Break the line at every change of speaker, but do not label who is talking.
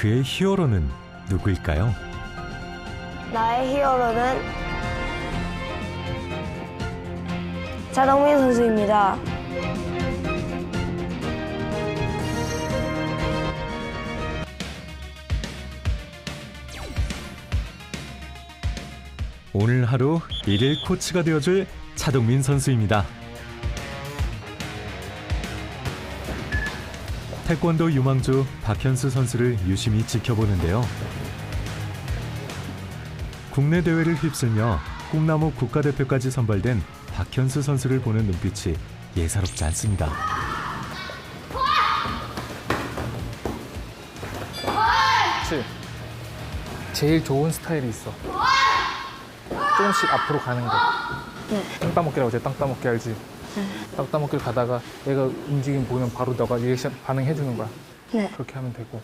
그의 히어로는 누구일까요?
나의 히어로는 자동민 선수입니다.
오늘 하루 일일 코치가 되어줄 차동민 선수입니다. 태권도 유망주 박현수 선수를 유심히 지켜보는데요. 국내 대회를 휩쓸며 꿈나무 국가대표까지 선발된 박현수 선수를 보는 눈빛이 예사롭지 않습니다.
그치? 제일 좋은 스타일이 있어. 조금씩 앞으로 가는 거. 땅 따먹기라고 하지, 땅 따먹기 알지? 땅 따먹기를 가다가 얘가 움직임 보면 바로 너가 리액션 반응해주는 거야.
네.
그렇게 하면 되고.